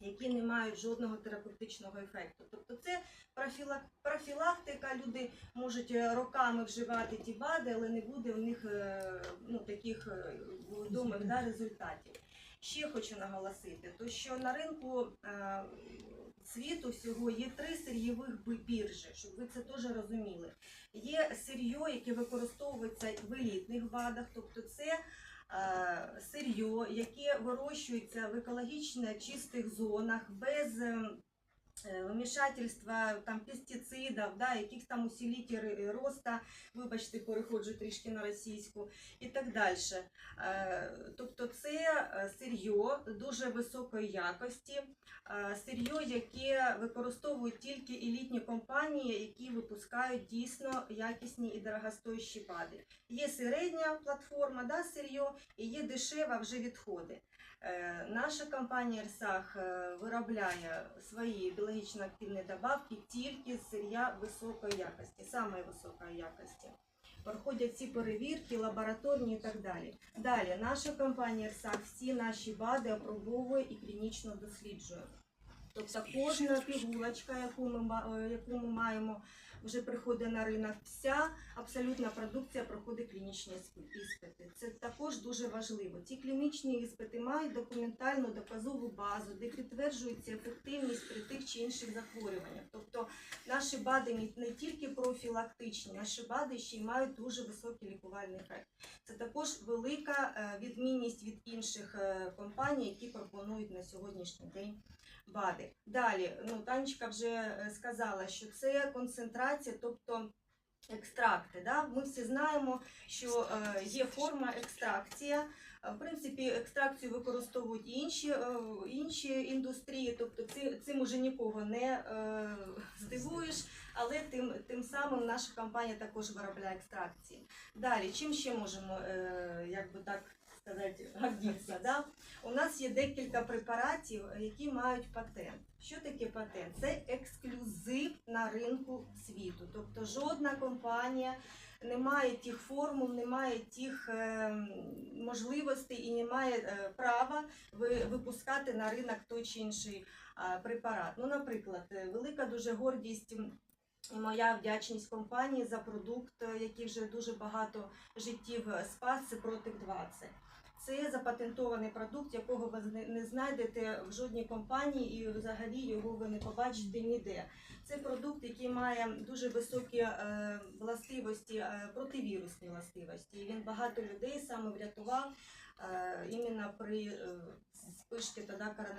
які не мають жодного терапевтичного ефекту. Тобто це профілак- профілактика, люди можуть е, роками вживати ті БАДи, але не буде у них е, ну, таких е, відомих да, результатів. Ще хочу наголосити, то що на ринку світу всього є три сир'євих біржі, щоб ви це теж розуміли. Є сир'йо, яке використовується в елітних БАДах, тобто це е, сир'йо, яке вирощується в екологічно чистих зонах, без ем, вмішательства там, пестицидів, да, яких там усилителів роста, вибачте, переходжу трішки на російську і так далі. Е, Тобто це сир'йо дуже високої якості, сир'йо, яке використовують тільки елітні компанії, які випускають дійсно якісні і дорогостоящі БАДи. Є середня платформа, да, сир'йо, і є дешева вже відходи. Е, Наша компанія Ерсах е, виробляє свої біологічно активні добавки тільки з сир'я високої якості, самої високої якості. Проходять ці перевірки, лабораторні і так далі. Далі, наша компанія РСАК всі наші БАДи опробовує і клінічно досліджує. Тобто кожна пігулочка, яку ми, е, яку ми маємо, вже приходить на ринок, вся абсолютна продукція проходить клінічні іспити. Це також дуже важливо. Ці клінічні іспити мають документальну доказову базу, де підтверджується ефективність при тих чи інших захворюваннях. Тобто наші БАДи не- тільки профілактичні, наші БАДи ще й мають дуже високий лікувальний ефект. Це також велика е, відмінність від інших е, компаній, які пропонують на сьогоднішній день БАДи. Далі, ну Танечка вже е, сказала, що це концентрація, тобто екстракти. Да? Ми всі знаємо, що е, є форма екстракція. Е, В принципі, екстракцію використовують інші, інші індустрії, тобто цим, уже нікого не здивуєш, але тим, тим самим наша компанія також виробляє екстракції. Далі, чим ще можемо, е, як так сказати? Да? У нас є декілька препаратів, які мають патент. Що таке патент? Це ексклюзив на ринку світу. Тобто жодна компанія не має тих формул, не має тих е, можливостей і не має е, права випускати на ринок той чи інший препарат. Ну, наприклад, е, велика дуже гордість. І Моя вдячність компанії за продукт, е, який вже дуже багато життів е, спас, це Протек 20. Це запатентований продукт, якого ви не знайдете в жодній компанії, і взагалі його ви не побачите ніде. Це продукт, який має дуже високі е, властивості, противірусні властивості. І він багато людей саме врятував іменно при спишці тоді коронавірусу.